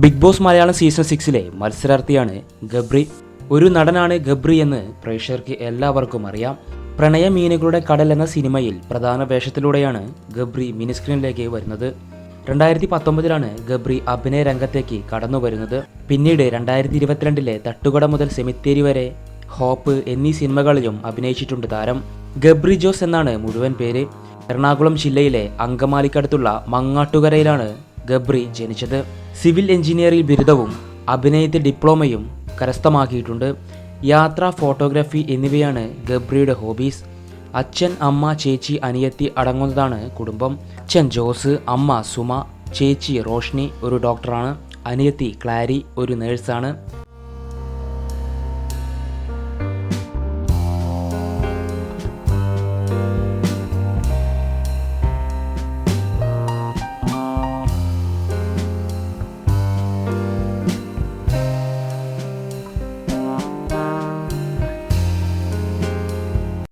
Big Boss Malayalam season സിക്സിലെ മത്സരാർത്ഥിയാണ് ഗബ്രി. ഒരു നടനാണ് ഗബ്രി എന്ന് പ്രേക്ഷകർക്ക് എല്ലാവർക്കും അറിയാം. പ്രണയ മീനുകളുടെ കടൽ എന്ന സിനിമയിൽ പ്രധാന വേഷത്തിലൂടെയാണ് ഗബ്രി മിനിസ്ക്രീനിലേക്ക് വരുന്നത്. രണ്ടായിരത്തി പത്തൊമ്പതിലാണ് ഗബ്രി അഭിനയ രംഗത്തേക്ക് കടന്നു വരുന്നത്. പിന്നീട് രണ്ടായിരത്തി ഇരുപത്തിരണ്ടിലെ തട്ടുകട മുതൽ സെമിത്തേരി വരെ ഹോപ്പ് എന്നീ സിനിമകളിലും അഭിനയിച്ചിട്ടുണ്ട് താരം. ഗബ്രി ജോസ് എന്നാണ് മുഴുവൻ പേര്. എറണാകുളം ജില്ലയിലെ അങ്കമാലിക്കടുത്തുള്ള മങ്ങാട്ടുകരയിലാണ് ഗബ്രി ജനിച്ചത് സിവിൽ എഞ്ചിനീയറിംഗ് ബിരുദവും അഭിനയത്തിൽ ഡിപ്ലോമയും കരസ്ഥമാക്കിയിട്ടുണ്ട്. യാത്ര ഫോട്ടോഗ്രാഫി എന്നിവയാണ് ഗബ്രിയുടെ ഹോബീസ്. അച്ഛൻ അമ്മ ചേച്ചി അനിയത്തി അടങ്ങുന്നതാണ് കുടുംബം. അച്ഛൻ ജോസ് അമ്മ സുമ ചേച്ചി റോഷ്നി ഒരു ഡോക്ടറാണ്. അനിയത്തി ക്ലാരി ഒരു നേഴ്സാണ്.